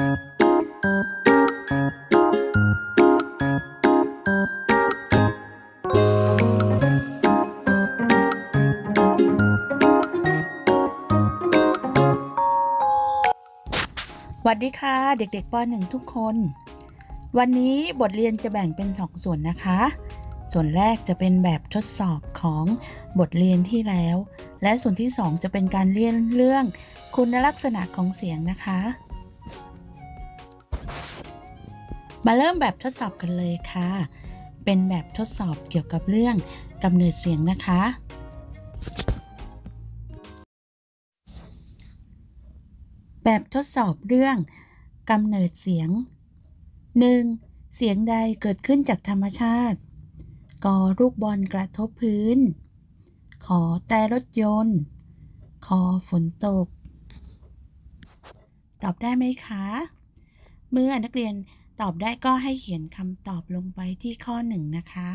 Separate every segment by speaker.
Speaker 1: สวัสดีค่ะ เด็กๆป .1 ทุกคน วันนี้บทเรียนจะแบ่งเป็น 2 ส่วนนะคะ ส่วนแรกจะเป็นแบบทดสอบของบทเรียนที่แล้ว และส่วนที่ 2 จะเป็นการเรียนเรื่องคุณลักษณะของเสียงนะคะ มาเริ่มแบบทดสอบกันเลยค่ะ เป็นแบบทดสอบเกี่ยวกับเรื่องกำเนิดเสียงนะคะ แบบทดสอบเรื่องกำเนิดเสียง 1. เสียงใดเกิดขึ้นจากธรรมชาติ กอลูกบอลกระทบพื้น ขอแต่รถยนต์ คอฝนตก ตอบได้ไหมคะ เมื่อนักเรียน ตอบได้ก็ให้เขียนคำตอบลงไปที่ข้อ 1 นะคะ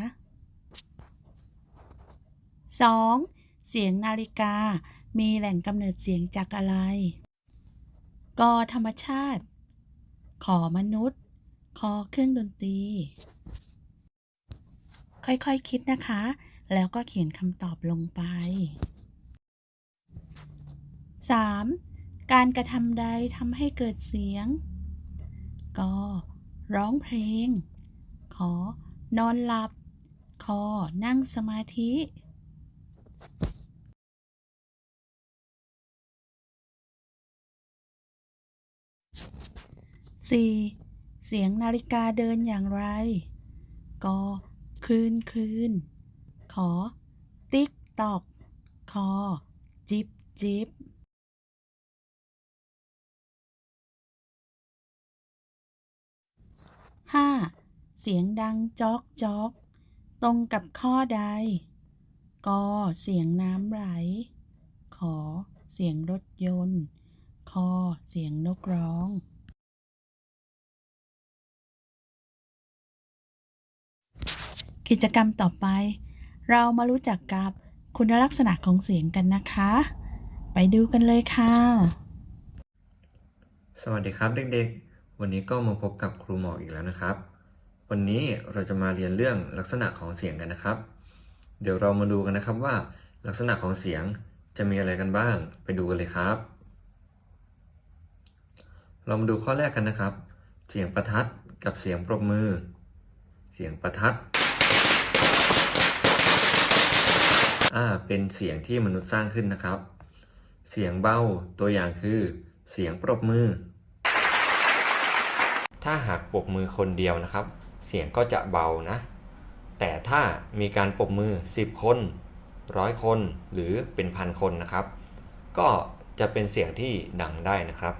Speaker 1: 2. เสียงนาฬิกา มีแหล่งกำเนิดเสียงจากอะไร กธรรมชาติ ขอมนุษย์ คอเครื่องดนตรี ค่อยๆคคิดนะคะ แล้วก็เขียนคำตอบลงไป 3. การกระทำใดทำให้เกิดเสียง ก็ ร้องเพลง ขอนอนหลับ คอนั่งสมาธิ 4. เสียงนาฬิกาเดินอย่างไรกคลืนคลืน ขอ ติ๊กตอก คอ จิบจิบ 5. เสียงดังจอกจอก ตรงกับข้อใด ก เสียงน้ำไหลขอเสียงรถยนต์คอเสียงนกร้องกิจกรรมต่อไป เรามารู้จักกับคุณลักษณะของเสียงกันนะคะ ไปดูกันเลยค่ะ
Speaker 2: สวัสดีครับเด็กๆ วันนี้ก็มาพบกับครูหมออีกแล้วนะครับ วันนี้เราจะมาเรียนเรื่องลักษณะของเสียงกันนะครับ เดี๋ยวเรามาดูกันนะครับว่า ลักษณะของเสียงจะมีอะไรกันบ้าง ไปดูกันเลยครับ เรามาดูข้อแรกกันนะครับ เสียงประทัดกับเสียงปรบมือ เสียงประทัดอ่าเป็นเสียงที่มนุษย์สร้างขึ้นนะครับ เสียงเบาตัวอย่างคือ เสียงปรบมือ ถ้าหากปรบมือคนเดียวนะครับ เสียงก็จะเบานะ แต่ถ้ามีการปรบมือ 10 คนร้อยคนหรือเป็นพันคนนะครับ ก็จะเป็นเสียงที่ดังได้นะครับ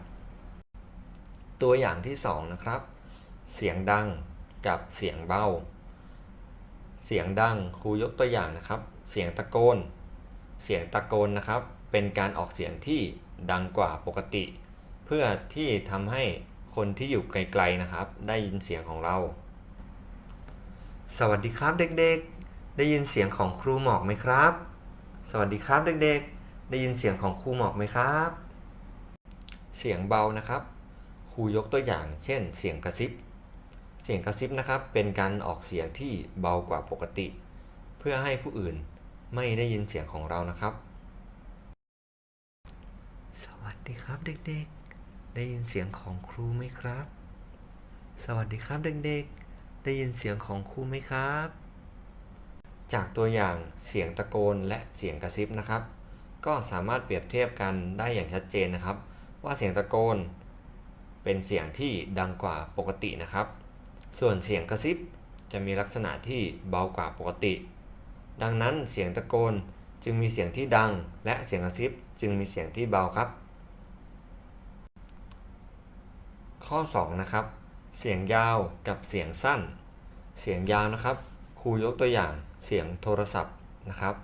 Speaker 2: ตัวอย่างที่ 2 นะครับ เสียงดังกับเสียงเบา เสียงดังครูยกตัวอย่างนะครับ เสียงตะโกน เสียงตะโกนนะครับ เป็นการออกเสียงที่ดังกว่าปกติ เพื่อที่ทำให้ คนที่อยู่ไกลๆนะครับ ได้ยินเสียงของเรา สวัสดีครับเด็กๆ ได้ยินเสียงของครูหมอกไหมครับ สวัสดีครับเด็กๆ ได้ยินเสียงของครูหมอกไหมครับ เสียงเบานะครับ ครูยกตัวอย่าง เช่น เสียงกระซิบ เสียงกระซิบนะครับ เป็นการออกเสียงที่เบากว่าปกติ เพื่อให้ผู้อื่นไม่ได้ยินเสียงของเรานะครับ สวัสดีครับเด็กๆ ได้ยินเสียงของครูไหมครับ สวัสดีครับเด็กๆ ได้ยินเสียงของครูไหมครับ จากตัวอย่างเสียงตะโกนและเสียงกระซิบนะครับ ก็สามารถเปรียบเทียบกันได้อย่างชัดเจนนะครับ ว่าเสียงตะโกน เป็นเสียงที่ดังกว่าปกตินะครับ ส่วนเสียงกระซิบจะมีลักษณะที่เบากว่าปกติ ดังนั้นเสียงตะโกนจึงมีเสียงที่ดัง และเสียงกระซิบจึงมีเสียงที่เบาครับ ข้อ 2 นะครับ เสียงยาวกับเสียงสั้น เสียงยาวนะครับ ครูยกตัวอย่างเสียงโทรศัพท์นะครับ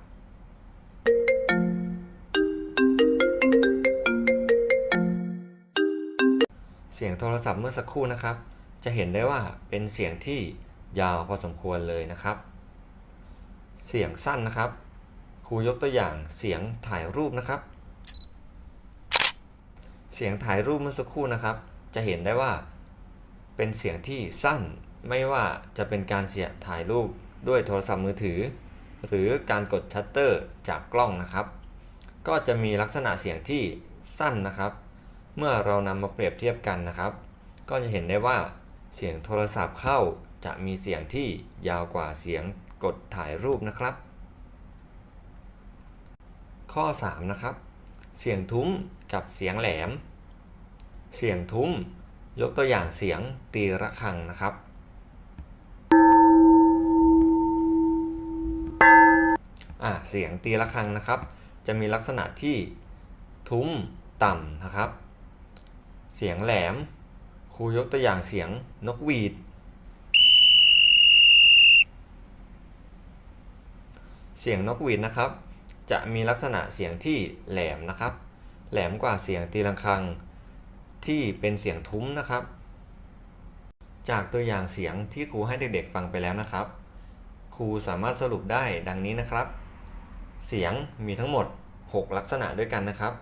Speaker 2: เสียงโทรศัพท์เมื่อสักครู่นะครับ จะเห็นได้ว่าเป็นเสียงที่ยาวพอสมควรเลยนะครับ เสียงสั้นนะครับ ครูยกตัวอย่างเสียงถ่ายรูปนะครับ เสียงถ่ายรูปเมื่อสักครู่นะครับ จะเห็นได้ว่าเป็นเสียงที่สั้นไม่ว่าจะเป็นการเสียถ่ายรูปด้วยโทรศัพท์มือถือ หรือการกดชัตเตอร์จากกล้องนะครับ ก็จะมีลักษณะเสียงที่สั้นนะครับ เมื่อเรานำมาเปรียบเทียบกันนะครับ ก็จะเห็นได้ว่าเสียงโทรศัพท์เข้าจะมีเสียงที่ยาวกว่าเสียงกดถ่ายรูปนะครับ ข้อ 3 นะครับ เสียงทุ้มกับเสียงแหลม เสียงทุ้ม ยกตัวอย่างเสียงตีระฆังนะครับ เสียงตีระฆังนะครับ จะมีลักษณะที่ทุ้มต่ำนะครับ เสียงแหลม ครูยกตัวอย่างเสียงนกหวีด เสียงนกหวีดนะครับ จะมีลักษณะเสียงที่แหลมนะครับ แหลมกว่าเสียงตีระฆัง ที่เป็นเสียงทุ้มนะครับ จากตัวอย่างเสียงที่ครูให้เด็กๆฟังไปแล้วนะครับ ครูสามารถสรุปได้ดังนี้นะครับ เสียงมีทั้งหมด 6 ลักษณะด้วยกันนะครับ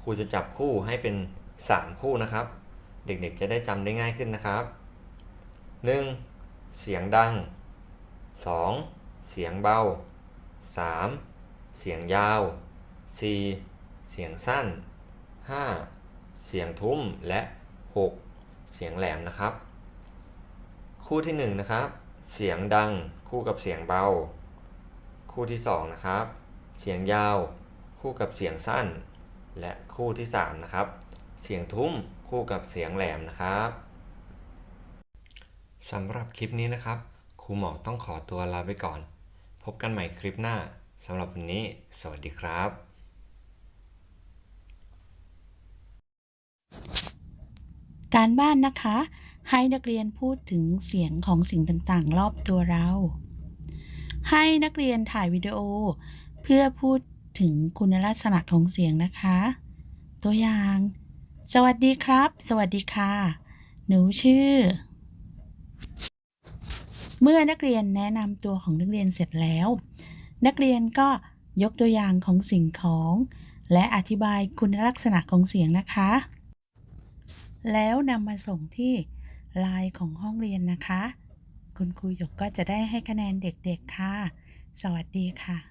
Speaker 2: ครูจะจับคู่ให้เป็น 3 คู่นะครับ เด็กๆจะได้จำได้ง่ายขึ้นนะครับ 1. เสียงดัง 2. เสียงเบา 3. เสียงยาว 4. เสียงสั้น 5. เสียงทุ้มและ 6. เสียงแหลมนะครับ คู่ที่1นะครับเสียงดังคู่กับเสียงเบา คู่ที่2นะครับเสียงยาว คู่กับเสียงสั้น และคู่ที่3นะครับเสียงทุ้มคู่กับเสียงแหลมนะครับสำหรับคลิปนี้นะครับครูหมอต้องขอตัวลาไปก่อน พบกันใหม่คลิปหน้าสำหรับวันนี้ สวัสดีครับ
Speaker 1: การบ้านนะคะ ให้นักเรียนพูดถึงเสียงของสิ่งต่างๆ รอบตัวเรา ให้นักเรียนถ่ายวิดีโอ เพื่อพูดถึงคุณลักษณะของเสียงนะคะ ตัวอย่าง สวัสดีครับ สวัสดีค่ะ หนูชื่อ เมื่อนักเรียนแนะนำตัวของนักเรียนเสร็จแล้ว นักเรียนก็ยกตัวอย่างของสิ่งของ และอธิบายคุณลักษณะของเสียงนะคะ แล้วนำมาส่งที่ไลน์ของห้องเรียนนะคะ คุณครูหยกก็จะได้ให้คะแนนเด็กๆค่ะ สวัสดีค่ะ